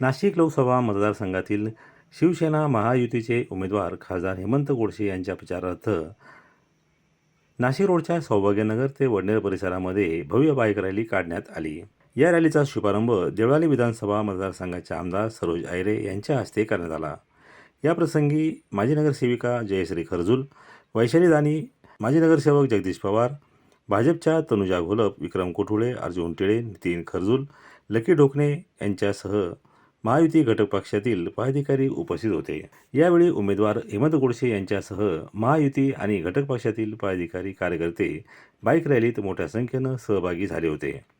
नाशिक लोकसभा मतदारसंघातील शिवसेना महायुतीचे उमेदवार खासदार हेमंत गोडसे यांच्या प्रचारार्थ नाशिक रोडच्या सौभाग्यनगर ते वडनेर परिसरामध्ये भव्य बाईक रॅली काढण्यात आली. या रॅलीचा शुभारंभ देवळाली विधानसभा मतदारसंघाचे आमदार सरोज आयरे यांच्या हस्ते करण्यात आला. या प्रसंगी माजी नगरसेविका जयश्री खरजूल वैशाली दानी माजी नगरसेवक जगदीश पवार भाजपच्या तनुजा घोलप विक्रम कोठुळे अर्जुन टिळे नितीन खरजूल लकी ढोकणे यांच्यासह महायुती घटक पक्षातील पदाधिकारी उपस्थित होते. यावेळी उमेदवार हेमंत गोडसे यांच्यासह महायुती आणि घटक पक्षातील पदाधिकारी कार्यकर्ते बाईक रॅलीत मोठ्या संख्येनं सहभागी झाले होते.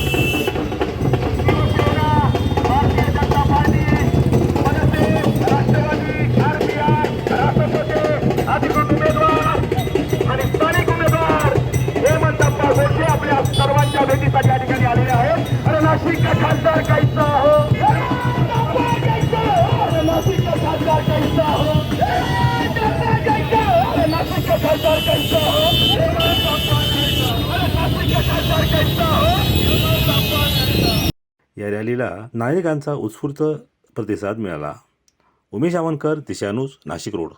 आहेत खासदार कैसा हो? खासदार हो? खासदार हो? खासदार हो? या रॅलीला नायकांचा उत्स्फूर्त प्रतिसाद मिळाला. उमेश आवनकर दिशानुज नाशिक रोड.